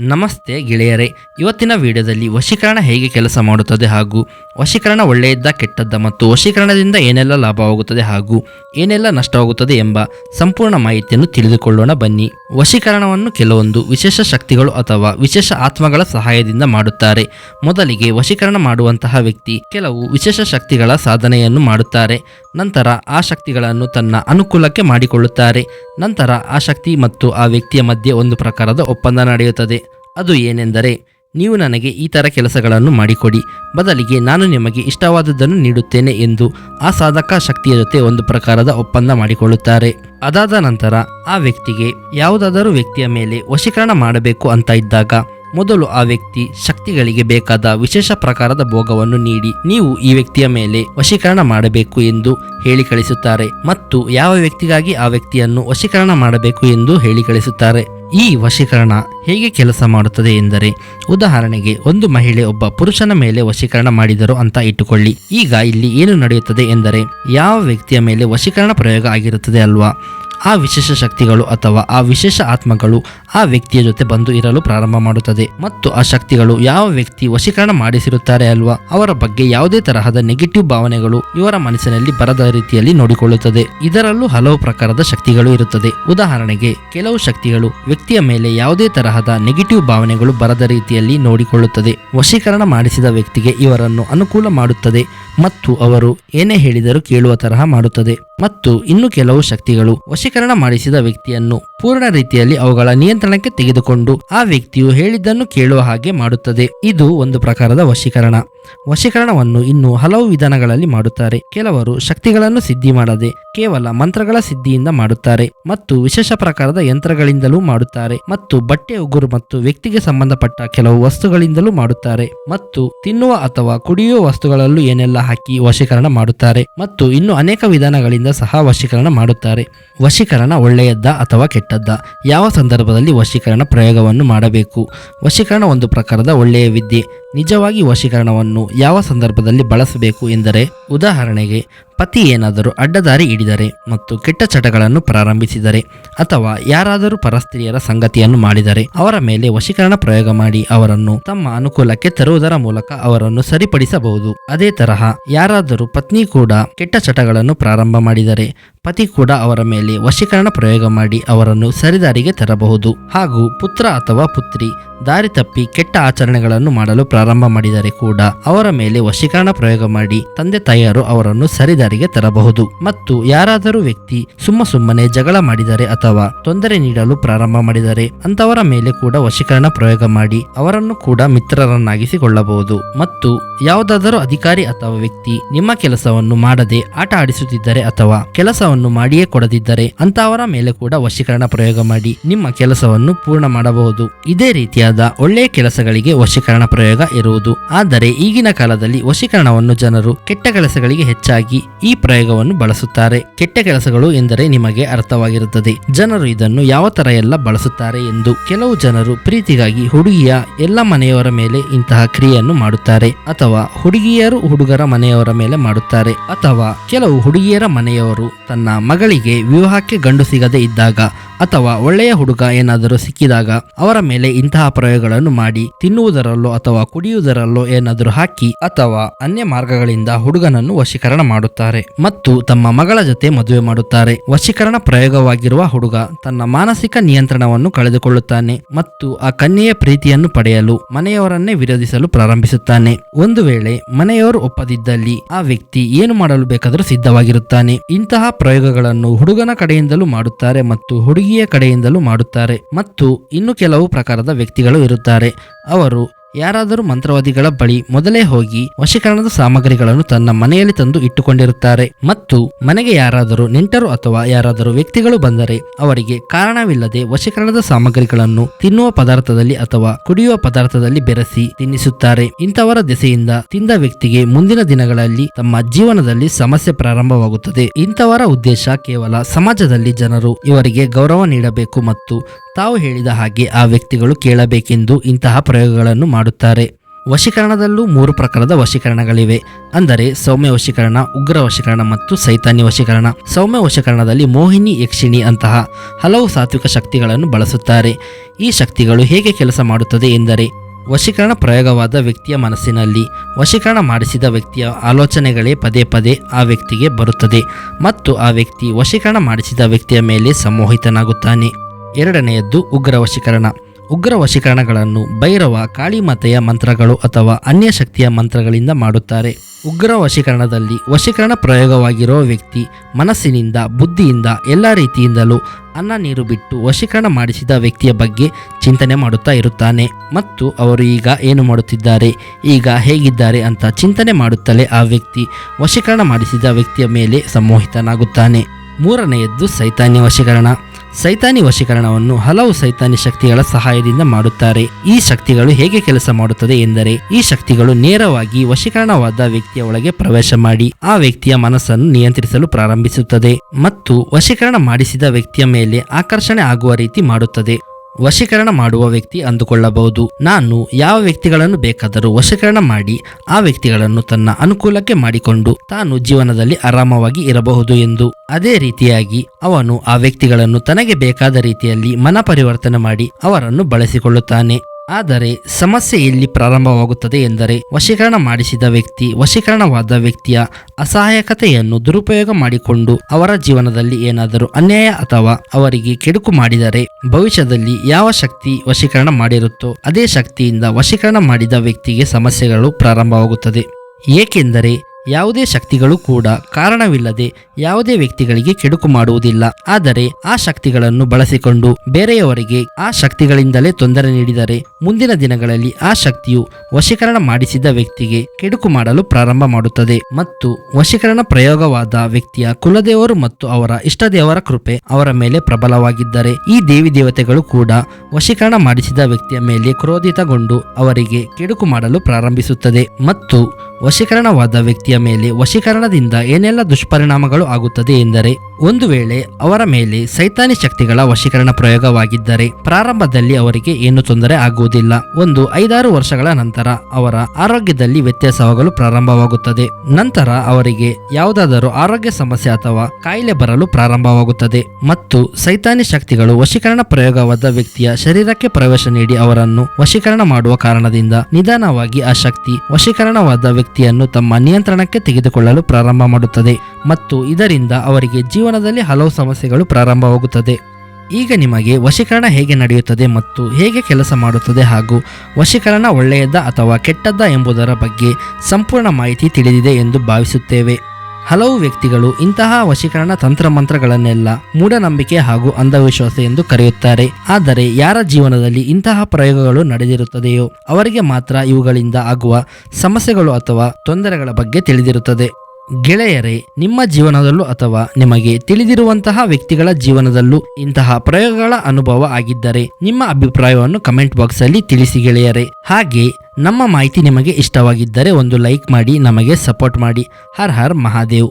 ನಮಸ್ತೆ ಗೆಳೆಯರೇ, ಇವತ್ತಿನ ವಿಡಿಯೋದಲ್ಲಿ ವಶೀಕರಣ ಹೇಗೆ ಕೆಲಸ ಮಾಡುತ್ತದೆ ಹಾಗೂ ವಶೀಕರಣ ಒಳ್ಳೆಯದ್ದ ಕೆಟ್ಟದ್ದ ಮತ್ತು ವಶೀಕರಣದಿಂದ ಏನೆಲ್ಲ ಲಾಭವಾಗುತ್ತದೆ ಹಾಗೂ ಏನೆಲ್ಲ ನಷ್ಟವಾಗುತ್ತದೆ ಎಂಬ ಸಂಪೂರ್ಣ ಮಾಹಿತಿಯನ್ನು ತಿಳಿದುಕೊಳ್ಳೋಣ ಬನ್ನಿ. ವಶೀಕರಣವನ್ನು ಕೆಲವೊಂದು ವಿಶೇಷ ಶಕ್ತಿಗಳು ಅಥವಾ ವಿಶೇಷ ಆತ್ಮಗಳ ಸಹಾಯದಿಂದ ಮಾಡುತ್ತಾರೆ. ಮೊದಲಿಗೆ ವಶೀಕರಣ ಮಾಡುವಂತಹ ವ್ಯಕ್ತಿ ಕೆಲವು ವಿಶೇಷ ಶಕ್ತಿಗಳ ಸಾಧನೆಯನ್ನು ಮಾಡುತ್ತಾರೆ. ನಂತರ ಆ ಶಕ್ತಿಗಳನ್ನು ತನ್ನ ಅನುಕೂಲಕ್ಕೆ ಮಾಡಿಕೊಳ್ಳುತ್ತಾರೆ. ನಂತರ ಆ ಶಕ್ತಿ ಮತ್ತು ಆ ವ್ಯಕ್ತಿಯ ಮಧ್ಯೆ ಒಂದು ಪ್ರಕಾರದ ಒಪ್ಪಂದ ನಡೆಯುತ್ತದೆ. ಅದು ಏನೆಂದರೆ, ನೀವು ನನಗೆ ಈ ಥರ ಕೆಲಸಗಳನ್ನು ಮಾಡಿಕೊಡಿ. ಬದಲಿಗೆ ನಾನು ನಿಮಗೆ ಇಷ್ಟವಾದದ್ದನ್ನು ನೀಡುತ್ತೇನೆ ಎಂದು ಆ ಸಾಧಕ ಶಕ್ತಿಯ ಜೊತೆ ಒಂದು ಪ್ರಕಾರದ ಒಪ್ಪಂದ ಮಾಡಿಕೊಳ್ಳುತ್ತಾರೆ. ಅದಾದ ನಂತರ ಆ ವ್ಯಕ್ತಿಗೆ ಯಾವುದಾದರೂ ವ್ಯಕ್ತಿಯ ಮೇಲೆ ವಶೀಕರಣ ಮಾಡಬೇಕು ಅಂತ ಇದ್ದಾಗ ಮೊದಲು ಆ ವ್ಯಕ್ತಿ ಶಕ್ತಿಗಳಿಗೆ ಬೇಕಾದ ವಿಶೇಷ ಪ್ರಕಾರದ ಭೋಗವನ್ನು ನೀಡಿ ನೀವು ಈ ವ್ಯಕ್ತಿಯ ಮೇಲೆ ವಶೀಕರಣ ಮಾಡಬೇಕು ಎಂದು ಹೇಳಿ ಕಳಿಸುತ್ತಾರೆ ಮತ್ತು ಯಾವ ವ್ಯಕ್ತಿಗಾಗಿ ಆ ವ್ಯಕ್ತಿಯನ್ನು ವಶೀಕರಣ ಮಾಡಬೇಕು ಎಂದು ಹೇಳಿ ಕಳಿಸುತ್ತಾರೆ. ಈ ವಶೀಕರಣ ಹೇಗೆ ಕೆಲಸ ಮಾಡುತ್ತದೆ ಎಂದರೆ ಉದಾಹರಣೆಗೆ ಒಂದು ಮಹಿಳೆ ಒಬ್ಬ ಪುರುಷನ ಮೇಲೆ ವಶೀಕರಣ ಮಾಡಿದರು ಅಂತ ಇಟ್ಟುಕೊಳ್ಳಿ. ಈಗ ಇಲ್ಲಿ ಏನು ನಡೆಯುತ್ತದೆ ಎಂದರೆ ಯಾವ ವ್ಯಕ್ತಿಯ ಮೇಲೆ ವಶೀಕರಣ ಪ್ರಯೋಗ ಆಗಿರುತ್ತದೆ ಅಲ್ವಾ? ಆ ವಿಶೇಷ ಶಕ್ತಿಗಳು ಅಥವಾ ಆ ವಿಶೇಷ ಆತ್ಮಗಳು ಆ ವ್ಯಕ್ತಿಯ ಜೊತೆ ಬಂದು ಇರಲು ಪ್ರಾರಂಭ ಮಾಡುತ್ತದೆ. ಮತ್ತು ಆ ಶಕ್ತಿಗಳು ಯಾವ ವ್ಯಕ್ತಿ ವಶೀಕರಣ ಮಾಡಿಸಿರುತ್ತಾರೆ ಅಲ್ವಾ? ಅವರ ಬಗ್ಗೆ ಯಾವುದೇ ತರಹದ ನೆಗೆಟಿವ್ ಭಾವನೆಗಳು ಇವರ ಮನಸ್ಸಿನಲ್ಲಿ ಬರದ ರೀತಿಯಲ್ಲಿ ನೋಡಿಕೊಳ್ಳುತ್ತದೆ. ಇದರಲ್ಲೂ ಹಲವು ಪ್ರಕಾರದ ಶಕ್ತಿಗಳು ಇರುತ್ತದೆ. ಉದಾಹರಣೆಗೆ, ಕೆಲವು ಶಕ್ತಿಗಳು ವ್ಯಕ್ತಿಯ ಮೇಲೆ ಯಾವುದೇ ತರಹದ ನೆಗೆಟಿವ್ ಭಾವನೆಗಳು ಬರದ ರೀತಿಯಲ್ಲಿ ನೋಡಿಕೊಳ್ಳುತ್ತದೆ. ವಶೀಕರಣ ಮಾಡಿಸಿದ ವ್ಯಕ್ತಿಗೆ ಇವರನ್ನು ಅನುಕೂಲ ಮಾಡುತ್ತದೆ. ಮತ್ತು ಅವರು ಏನೇ ಹೇಳಿದರೂ ಕೇಳುವ ತರಹ ಮಾಡುತ್ತದೆ. ಮತ್ತು ಇನ್ನು ಕೆಲವು ಶಕ್ತಿಗಳು ವಶೀಕರಣ ಮಾಡಿಸಿದ ವ್ಯಕ್ತಿಯನ್ನು ಪೂರ್ಣ ರೀತಿಯಲ್ಲಿ ಅವುಗಳ ನಿಯಂತ್ರಣಕ್ಕೆ ತೆಗೆದುಕೊಂಡು ಆ ವ್ಯಕ್ತಿಯು ಹೇಳಿದ್ದನ್ನು ಕೇಳುವ ಹಾಗೆ ಮಾಡುತ್ತದೆ. ಇದು ಒಂದು ಪ್ರಕಾರದ ವಶೀಕರಣ. ವಶೀಕರಣವನ್ನು ಇನ್ನು ಹಲವು ವಿಧಾನಗಳಲ್ಲಿ ಮಾಡುತ್ತಾರೆ. ಕೆಲವರು ಶಕ್ತಿಗಳನ್ನು ಸಿದ್ಧಿ ಮಾಡದೆ ಕೇವಲ ಮಂತ್ರಗಳ ಸಿದ್ಧಿಯಿಂದ ಮಾಡುತ್ತಾರೆ ಮತ್ತು ವಿಶೇಷ ಪ್ರಕಾರದ ಯಂತ್ರಗಳಿಂದಲೂ ಮಾಡುತ್ತಾರೆ ಮತ್ತು ಬಟ್ಟೆ, ಉಗುರು ಮತ್ತು ವ್ಯಕ್ತಿಗೆ ಸಂಬಂಧಪಟ್ಟ ಕೆಲವು ವಸ್ತುಗಳಿಂದಲೂ ಮಾಡುತ್ತಾರೆ ಮತ್ತು ತಿನ್ನುವ ಅಥವಾ ಕುಡಿಯುವ ವಸ್ತುಗಳಲ್ಲೂ ಏನೆಲ್ಲ ಹಾಕಿ ವಶೀಕರಣ ಮಾಡುತ್ತಾರೆ ಮತ್ತು ಇನ್ನು ಅನೇಕ ವಿಧಾನಗಳಿಂದ ಸಹ ವಶೀಕರಣ ಮಾಡುತ್ತಾರೆ. ವಶೀಕರಣ ಒಳ್ಳೆಯದ್ದ ಅಥವಾ ಕೆಟ್ಟದ್ದ? ಯಾವ ಸಂದರ್ಭದಲ್ಲಿ ವಶೀಕರಣ ಪ್ರಯೋಗವನ್ನು ಮಾಡಬೇಕು? ವಶೀಕರಣ ಒಂದು ಪ್ರಕಾರದ ಒಳ್ಳೆಯ ವಿದ್ಯೆ. ನಿಜವಾಗಿ ವಶೀಕರಣವನ್ನು ಯಾವ ಸಂದರ್ಭದಲ್ಲಿ ಬಳಸಬೇಕು ಎಂದರೆ ಉದಾಹರಣೆಗೆ ಪತಿ ಏನಾದರೂ ಅಡ್ಡದಾರಿ ಹಿಡಿದರೆ ಮತ್ತು ಕೆಟ್ಟ ಚಟಗಳನ್ನು ಪ್ರಾರಂಭಿಸಿದರೆ ಅಥವಾ ಯಾರಾದರೂ ಪರಸ್ತ್ರೀಯರ ಸಂಗತಿಯನ್ನು ಮಾಡಿದರೆ ಅವರ ಮೇಲೆ ವಶೀಕರಣ ಪ್ರಯೋಗ ಮಾಡಿ ಅವರನ್ನು ತಮ್ಮ ಅನುಕೂಲಕ್ಕೆ ತರುವುದರ ಮೂಲಕ ಅವರನ್ನು ಸರಿಪಡಿಸಬಹುದು. ಅದೇ ತರಹ ಯಾರಾದರೂ ಪತ್ನಿ ಕೂಡ ಕೆಟ್ಟ ಚಟಗಳನ್ನು ಪ್ರಾರಂಭ ಮಾಡಿದರೆ ಪತಿ ಕೂಡ ಅವರ ಮೇಲೆ ವಶೀಕರಣ ಪ್ರಯೋಗ ಮಾಡಿ ಅವರನ್ನು ಸರಿದಾರಿಗೆ ತರಬಹುದು. ಹಾಗೂ ಪುತ್ರ ಅಥವಾ ಪುತ್ರಿ ದಾರಿ ತಪ್ಪಿ ಕೆಟ್ಟ ಆಚರಣೆಗಳನ್ನು ಮಾಡಲು ಪ್ರಾರಂಭ ಮಾಡಿದರೆ ಕೂಡ ಅವರ ಮೇಲೆ ವಶೀಕರಣ ಪ್ರಯೋಗ ಮಾಡಿ ತಂದೆ ತಾಯಿಯರು ಅವರನ್ನು ಸರಿದಾರಿಗೆ ತರಬಹುದು. ಮತ್ತು ಯಾರಾದರೂ ವ್ಯಕ್ತಿ ಸುಮ್ಮ ಸುಮ್ಮನೆ ಜಗಳ ಮಾಡಿದರೆ ಅಥವಾ ತೊಂದರೆ ನೀಡಲು ಪ್ರಾರಂಭ ಮಾಡಿದರೆ ಅಂತವರ ಮೇಲೆ ಕೂಡ ವಶೀಕರಣ ಪ್ರಯೋಗ ಮಾಡಿ ಅವರನ್ನು ಕೂಡ ಮಿತ್ರರನ್ನಾಗಿಸಿಕೊಳ್ಳಬಹುದು. ಮತ್ತು ಯಾವುದಾದರೂ ಅಧಿಕಾರಿ ಅಥವಾ ವ್ಯಕ್ತಿ ನಿಮ್ಮ ಕೆಲಸವನ್ನು ಮಾಡದೆ ಆಟ ಆಡಿಸುತ್ತಿದ್ದರೆ ಅಥವಾ ಕೆಲಸವನ್ನು ಮಾಡಿಯೇ ಕೊಡದಿದ್ದರೆ ಅಂತಹವರ ಮೇಲೆ ಕೂಡ ವಶೀಕರಣ ಪ್ರಯೋಗ ಮಾಡಿ ನಿಮ್ಮ ಕೆಲಸವನ್ನು ಪೂರ್ಣ ಮಾಡಬಹುದು. ಇದೇ ರೀತಿಯಾದ ಒಳ್ಳೆಯ ಕೆಲಸಗಳಿಗೆ ವಶೀಕರಣ ಪ್ರಯೋಗ ಇರುವುದು. ಆದರೆ ಈಗಿನ ಕಾಲದಲ್ಲಿ ವಶೀಕರಣವನ್ನು ಜನರು ಕೆಟ್ಟ ಕೆಲಸಗಳಿಗೆ ಹೆಚ್ಚಾಗಿ ಈ ಪ್ರಯೋಗವನ್ನು ಬಳಸುತ್ತಾರೆ. ಕೆಟ್ಟ ಕೆಲಸಗಳು ಎಂದರೆ ನಿಮಗೆ ಅರ್ಥವಾಗಿರುತ್ತದೆ. ಜನರು ಇದನ್ನು ಯಾವ ತರ ಎಲ್ಲ ಬಳಸುತ್ತಾರೆ ಎಂದು ಕೆಲವು ಜನರು ಪ್ರೀತಿಗಾಗಿ ಹುಡುಗಿಯ ಎಲ್ಲ ಮನೆಯವರ ಮೇಲೆ ಇಂತಹ ಕ್ರಿಯೆಯನ್ನು ಮಾಡುತ್ತಾರೆ. ಅಥವಾ ಹುಡುಗಿಯರು ಹುಡುಗರ ಮನೆಯವರ ಮೇಲೆ ಮಾಡುತ್ತಾರೆ. ಅಥವಾ ಕೆಲವು ಹುಡುಗಿಯರ ಮನೆಯವರು ತನ್ನ ಮಗಳಿಗೆ ವಿವಾಹಕ್ಕೆ ಗಂಡು ಸಿಗದೆ ಇದ್ದಾಗ ಅಥವಾ ಒಳ್ಳೆಯ ಹುಡುಗ ಏನಾದರೂ ಸಿಕ್ಕಿದಾಗ ಅವರ ಮೇಲೆ ಇಂತಹ ಪ್ರಯೋಗಗಳನ್ನು ಮಾಡಿ, ತಿನ್ನುವುದರಲ್ಲೋ ಅಥವಾ ಕುಡಿಯುವುದರಲ್ಲೋ ಏನಾದರೂ ಹಾಕಿ ಅಥವಾ ಅನ್ಯ ಮಾರ್ಗಗಳಿಂದ ಹುಡುಗನನ್ನು ವಶೀಕರಣ ಮಾಡುತ್ತಾರೆ. ಮತ್ತು ತಮ್ಮ ಮಗಳ ಜೊತೆ ಮದುವೆ ಮಾಡುತ್ತಾರೆ. ವಶೀಕರಣ ಪ್ರಯೋಗವಾಗಿರುವ ಹುಡುಗ ತನ್ನ ಮಾನಸಿಕ ನಿಯಂತ್ರಣವನ್ನು ಕಳೆದುಕೊಳ್ಳುತ್ತಾನೆ ಮತ್ತು ಆ ಕನ್ಯೆಯ ಪ್ರೀತಿಯನ್ನು ಪಡೆಯಲು ಮನೆಯವರನ್ನೇ ವಿರೋಧಿಸಲು ಪ್ರಾರಂಭಿಸುತ್ತಾನೆ. ಒಂದು ವೇಳೆ ಮನೆಯವರು ಒಪ್ಪದಿದ್ದಲ್ಲಿ ಆ ವ್ಯಕ್ತಿ ಏನು ಮಾಡಲು ಬೇಕಾದರೂ ಸಿದ್ಧವಾಗಿರುತ್ತಾನೆ. ಇಂತಹ ಪ್ರಯೋಗಗಳನ್ನು ಹುಡುಗನ ಕಡೆಯಿಂದಲೂ ಮಾಡುತ್ತಾರೆ ಮತ್ತು ಹುಡುಗಿಯ ಕಡೆಯಿಂದಲೂ ಮಾಡುತ್ತಾರೆ. ಮತ್ತು ಇನ್ನು ಕೆಲವು ಪ್ರಕಾರದ ವ್ಯಕ್ತಿಗಳು ಇರುತ್ತಾರೆ. ಅವರು ಯಾರಾದರೂ ಮಂತ್ರವಾದಿಗಳ ಬಳಿ ಮೊದಲೇ ಹೋಗಿ ವಶೀಕರಣದ ಸಾಮಗ್ರಿಗಳನ್ನು ತನ್ನ ಮನೆಯಲ್ಲಿ ತಂದು ಇಟ್ಟುಕೊಂಡಿರುತ್ತಾರೆ. ಮತ್ತು ಮನೆಗೆ ಯಾರಾದರೂ ನೆಂಟರು ಅಥವಾ ಯಾರಾದರೂ ವ್ಯಕ್ತಿಗಳು ಬಂದರೆ ಅವರಿಗೆ ಕಾರಣವಿಲ್ಲದೆ ವಶೀಕರಣದ ಸಾಮಗ್ರಿಗಳನ್ನು ತಿನ್ನುವ ಪದಾರ್ಥದಲ್ಲಿ ಅಥವಾ ಕುಡಿಯುವ ಪದಾರ್ಥದಲ್ಲಿ ಬೆರೆಸಿ ತಿನ್ನಿಸುತ್ತಾರೆ. ಇಂಥವರ ದೆಸೆಯಿಂದ ತಿಂದ ವ್ಯಕ್ತಿಗೆ ಮುಂದಿನ ದಿನಗಳಲ್ಲಿ ತಮ್ಮ ಜೀವನದಲ್ಲಿ ಸಮಸ್ಯೆ ಪ್ರಾರಂಭವಾಗುತ್ತದೆ. ಇಂಥವರ ಉದ್ದೇಶ ಕೇವಲ ಸಮಾಜದಲ್ಲಿ ಜನರು ಇವರಿಗೆ ಗೌರವ ನೀಡಬೇಕು ಮತ್ತು ತಾವು ಹೇಳಿದ ಹಾಗೆ ಆ ವ್ಯಕ್ತಿಗಳು ಕೇಳಬೇಕೆಂದು ಇಂತಹ ಪ್ರಯೋಗಗಳನ್ನು ಮಾಡುತ್ತಾರೆ. ವಶೀಕರಣದಲ್ಲೂ ಮೂರು ಪ್ರಕಾರದ ವಶೀಕರಣಗಳಿವೆ. ಅಂದರೆ ಸೌಮ್ಯ ವಶೀಕರಣ, ಉಗ್ರ ವಶೀಕರಣ ಮತ್ತು ಸೈತಾನ್ಯ ವಶೀಕರಣ. ಸೌಮ್ಯ ವಶೀಕರಣದಲ್ಲಿ ಮೋಹಿನಿ, ಯಕ್ಷಿಣಿ ಅಂತಹ ಹಲವು ಸಾತ್ವಿಕ ಶಕ್ತಿಗಳನ್ನು ಬಳಸುತ್ತಾರೆ. ಈ ಶಕ್ತಿಗಳು ಹೇಗೆ ಕೆಲಸ ಮಾಡುತ್ತದೆ ಎಂದರೆ, ವಶೀಕರಣ ಪ್ರಯೋಗವಾದ ವ್ಯಕ್ತಿಯ ಮನಸ್ಸಿನಲ್ಲಿ, ವಶೀಕರಣ ಮಾಡಿಸಿದ ವ್ಯಕ್ತಿಯ ಆಲೋಚನೆಗಳೇ ಪದೇ ಪದೇ ಆ ವ್ಯಕ್ತಿಗೆ ಬರುತ್ತದೆ ಮತ್ತು ಆ ವ್ಯಕ್ತಿ ವಶೀಕರಣ ಮಾಡಿಸಿದ ವ್ಯಕ್ತಿಯ ಮೇಲೆ ಸಂಮೋಹಿತನಾಗುತ್ತಾನೆ. ಎರಡನೆಯದ್ದು ಉಗ್ರ ವಶೀಕರಣ. ಉಗ್ರ ವಶೀಕರಣಗಳನ್ನು ಭೈರವ, ಕಾಳಿಮಾತೆಯ ಮಂತ್ರಗಳು ಅಥವಾ ಅನ್ಯ ಶಕ್ತಿಯ ಮಂತ್ರಗಳಿಂದ ಮಾಡುತ್ತಾರೆ. ಉಗ್ರ ವಶೀಕರಣದಲ್ಲಿ ವಶೀಕರಣ ಪ್ರಯೋಗವಾಗಿರೋ ವ್ಯಕ್ತಿ ಮನಸ್ಸಿನಿಂದ, ಬುದ್ಧಿಯಿಂದ, ಎಲ್ಲ ರೀತಿಯಿಂದಲೂ ಅನ್ನ ನೀರು ಬಿಟ್ಟು ವಶೀಕರಣ ಮಾಡಿಸಿದ ವ್ಯಕ್ತಿಯ ಬಗ್ಗೆ ಚಿಂತನೆ ಮಾಡುತ್ತಾ ಇರುತ್ತಾನೆ. ಮತ್ತು ಅವರು ಈಗ ಏನು ಮಾಡುತ್ತಿದ್ದಾರೆ? ಈಗ ಹೇಗಿದ್ದಾರೆ ಅಂತ ಚಿಂತನೆ ಮಾಡುತ್ತಲೇ ಆ ವ್ಯಕ್ತಿ ವಶೀಕರಣ ಮಾಡಿಸಿದ ವ್ಯಕ್ತಿಯ ಮೇಲೆ ಸಮ್ಮೋಹಿತನಾಗುತ್ತಾನೆ ಮೂರನೆಯದ್ದು ಸೈತಾನ್ಯ ವಶೀಕರಣ. ಸೈತಾನಿ ವಶೀಕರಣವನ್ನು ಹಲವು ಸೈತಾನಿ ಶಕ್ತಿಗಳ ಸಹಾಯದಿಂದ ಮಾಡುತ್ತಾರೆ. ಈ ಶಕ್ತಿಗಳು ಹೇಗೆ ಕೆಲಸ ಮಾಡುತ್ತದೆ ಎಂದರೆ, ಈ ಶಕ್ತಿಗಳು ನೇರವಾಗಿ ವಶೀಕರಣವಾದ ವ್ಯಕ್ತಿಯ ಒಳಗೆ ಪ್ರವೇಶ ಮಾಡಿ, ಆ ವ್ಯಕ್ತಿಯ ಮನಸ್ಸನ್ನು ನಿಯಂತ್ರಿಸಲು ಪ್ರಾರಂಭಿಸುತ್ತದೆ ಮತ್ತು ವಶೀಕರಣ ಮಾಡಿಸಿದ ವ್ಯಕ್ತಿಯ ಮೇಲೆ ಆಕರ್ಷಣೆ ಆಗುವ ರೀತಿ ಮಾಡುತ್ತದೆ. ವಶೀಕರಣ ಮಾಡುವ ವ್ಯಕ್ತಿ ಅಂದುಕೊಳ್ಳಬಹುದು. ನಾನು ಯಾವ ವ್ಯಕ್ತಿಗಳನ್ನು ಬೇಕಾದರೂ ವಶೀಕರಣ ಮಾಡಿ ಆ ವ್ಯಕ್ತಿಗಳನ್ನು ತನ್ನ ಅನುಕೂಲಕ್ಕೆ ಮಾಡಿಕೊಂಡು ತಾನು ಜೀವನದಲ್ಲಿ ಆರಾಮವಾಗಿ ಇರಬಹುದು ಎಂದು. ಅದೇ ರೀತಿಯಾಗಿ ಅವನು ಆ ವ್ಯಕ್ತಿಗಳನ್ನು ತನಗೆ ಬೇಕಾದ ರೀತಿಯಲ್ಲಿ ಮನ ಪರಿವರ್ತನೆ ಮಾಡಿ ಅವರನ್ನು ಬಳಸಿಕೊಳ್ಳುತ್ತಾನೆ. ಆದರೆ ಸಮಸ್ಯೆ ಎಲ್ಲಿ ಪ್ರಾರಂಭವಾಗುತ್ತದೆ ಎಂದರೆ ವಶೀಕರಣ ಮಾಡಿಸಿದ ವ್ಯಕ್ತಿ, ವಶೀಕರಣವಾದ ವ್ಯಕ್ತಿಯ ಅಸಹಾಯಕತೆಯನ್ನು ದುರುಪಯೋಗ ಮಾಡಿಕೊಂಡು ಅವರ ಜೀವನದಲ್ಲಿ ಏನಾದರೂ ಅನ್ಯಾಯ ಅಥವಾ ಅವರಿಗೆ ಕೆಡುಕು ಮಾಡಿದರೆ ಭವಿಷ್ಯದಲ್ಲಿ ಯಾವ ಶಕ್ತಿ ವಶೀಕರಣ ಮಾಡಿರುತ್ತೋ ಅದೇ ಶಕ್ತಿಯಿಂದ ವಶೀಕರಣ ಮಾಡಿದ ವ್ಯಕ್ತಿಗೆ ಸಮಸ್ಯೆಗಳು ಪ್ರಾರಂಭವಾಗುತ್ತದೆ. ಏಕೆಂದರೆ ಯಾವುದೇ ಶಕ್ತಿಗಳು ಕೂಡ ಕಾರಣವಿಲ್ಲದೆ ಯಾವುದೇ ವ್ಯಕ್ತಿಗಳಿಗೆ ಕೆಡುಕು ಮಾಡುವುದಿಲ್ಲ. ಆದರೆ ಆ ಶಕ್ತಿಗಳನ್ನು ಬಳಸಿಕೊಂಡು ಬೇರೆಯವರಿಗೆ ಆ ಶಕ್ತಿಗಳಿಂದಲೇ ತೊಂದರೆ ನೀಡಿದರೆ ಮುಂದಿನ ದಿನಗಳಲ್ಲಿ ಆ ಶಕ್ತಿಯು ವಶೀಕರಣ ಮಾಡಿಸಿದ ವ್ಯಕ್ತಿಗೆ ಕೆಡುಕು ಮಾಡಲು ಪ್ರಾರಂಭ ಮಾಡುತ್ತದೆ. ಮತ್ತು ವಶೀಕರಣ ಪ್ರಯೋಗವಾದ ವ್ಯಕ್ತಿಯ ಕುಲದೇವರು ಮತ್ತು ಅವರ ಇಷ್ಟದೇವರ ಕೃಪೆ ಅವರ ಮೇಲೆ ಪ್ರಬಲವಾಗಿದ್ದರೆ ಈ ದೇವಿ ದೇವತೆಗಳು ಕೂಡ ವಶೀಕರಣ ಮಾಡಿಸಿದ ವ್ಯಕ್ತಿಯ ಮೇಲೆ ಕ್ರೋಧಿತಗೊಂಡು ಅವರಿಗೆ ಕೆಡುಕು ಮಾಡಲು ಪ್ರಾರಂಭಿಸುತ್ತದೆ. ಮತ್ತು ವಶೀಕರಣವಾದ ವ್ಯಕ್ತಿಯ ಮೇಲೆ ವಶೀಕರಣದಿಂದ ಏನೆಲ್ಲ ದುಷ್ಪರಿಣಾಮಗಳು ಆಗುತ್ತದೆ ಎಂದರೆ, ಒಂದು ವೇಳೆ ಅವರ ಮೇಲೆ ಸೈತಾನಿ ಶಕ್ತಿಗಳ ವಶೀಕರಣ ಪ್ರಯೋಗವಾಗಿದ್ದರೆ, ಪ್ರಾರಂಭದಲ್ಲಿ ಅವರಿಗೆ ಏನು ತೊಂದರೆ ಆಗುವುದಿಲ್ಲ. ಒಂದು ಐದಾರು ವರ್ಷಗಳ ನಂತರ ಅವರ ಆರೋಗ್ಯದಲ್ಲಿ ವ್ಯತ್ಯಾಸವಾಗಲು ಪ್ರಾರಂಭವಾಗುತ್ತದೆ. ನಂತರ ಅವರಿಗೆ ಯಾವುದಾದರೂ ಆರೋಗ್ಯ ಸಮಸ್ಯೆ ಅಥವಾ ಕಾಯಿಲೆ ಬರಲು ಪ್ರಾರಂಭವಾಗುತ್ತದೆ. ಮತ್ತು ಸೈತಾನಿ ಶಕ್ತಿಗಳು ವಶೀಕರಣ ಪ್ರಯೋಗವಾದ ವ್ಯಕ್ತಿಯ ಶರೀರಕ್ಕೆ ಪ್ರವೇಶ ನೀಡಿ ಅವರನ್ನು ವಶೀಕರಣ ಮಾಡುವ ಕಾರಣದಿಂದ ನಿಧಾನವಾಗಿ ಆ ಶಕ್ತಿ ವಶೀಕರಣವಾದ ವ್ಯಕ್ತಿಯನ್ನು ತಮ್ಮ ನಿಯಂತ್ರಣಕ್ಕೆ ತೆಗೆದುಕೊಳ್ಳಲು ಪ್ರಾರಂಭ ಮಾಡುತ್ತದೆ ಮತ್ತು ಇದರಿಂದ ಅವರಿಗೆ ಜೀವನದಲ್ಲಿ ಹಲವು ಸಮಸ್ಯೆಗಳು ಪ್ರಾರಂಭವಾಗುತ್ತದೆ. ಈಗ ನಿಮಗೆ ವಶೀಕರಣ ಹೇಗೆ ನಡೆಯುತ್ತದೆ ಮತ್ತು ಹೇಗೆ ಕೆಲಸ ಮಾಡುತ್ತದೆ ಹಾಗೂ ವಶೀಕರಣ ಒಳ್ಳೆಯದ ಅಥವಾ ಕೆಟ್ಟದ್ದ ಎಂಬುದರ ಬಗ್ಗೆ ಸಂಪೂರ್ಣ ಮಾಹಿತಿ ತಿಳಿದಿದೆ ಎಂದು ಭಾವಿಸುತ್ತೇವೆ. ಹಲವು ವ್ಯಕ್ತಿಗಳು ಇಂತಹ ವಶೀಕರಣ ತಂತ್ರ ಮಂತ್ರಗಳನ್ನೆಲ್ಲ ಮೂಢನಂಬಿಕೆ ಹಾಗೂ ಅಂಧವಿಶ್ವಾಸ ಎಂದು ಕರೆಯುತ್ತಾರೆ. ಆದರೆ ಯಾರ ಜೀವನದಲ್ಲಿ ಇಂತಹ ಪ್ರಯೋಗಗಳು ನಡೆದಿರುತ್ತದೆಯೋ ಅವರಿಗೆ ಮಾತ್ರ ಇವುಗಳಿಂದ ಆಗುವ ಸಮಸ್ಯೆಗಳು ಅಥವಾ ತೊಂದರೆಗಳ ಬಗ್ಗೆ ತಿಳಿದಿರುತ್ತದೆ. ಗೆಳೆಯರೇ, ನಿಮ್ಮ ಜೀವನದಲ್ಲೂ ಅಥವಾ ನಿಮಗೆ ತಿಳಿದಿರುವಂತಹ ವ್ಯಕ್ತಿಗಳ ಜೀವನದಲ್ಲೂ ಇಂತಹ ಪ್ರಯೋಗಗಳ ಅನುಭವ ಆಗಿದ್ದರೆ ನಿಮ್ಮ ಅಭಿಪ್ರಾಯವನ್ನು ಕಮೆಂಟ್ ಬಾಕ್ಸ್ ಅಲ್ಲಿ ತಿಳಿಸಿ ಗೆಳೆಯರೇ. ಹಾಗೆ ನಮ್ಮ ಮಾಹಿತಿ ನಿಮಗೆ ಇಷ್ಟವಾಗಿದ್ದರೆ ಒಂದು ಲೈಕ್ ಮಾಡಿ, ನಮಗೆ ಸಪೋರ್ಟ್ ಮಾಡಿ. ಹರ್ ಹರ್ ಮಹಾದೇವ್.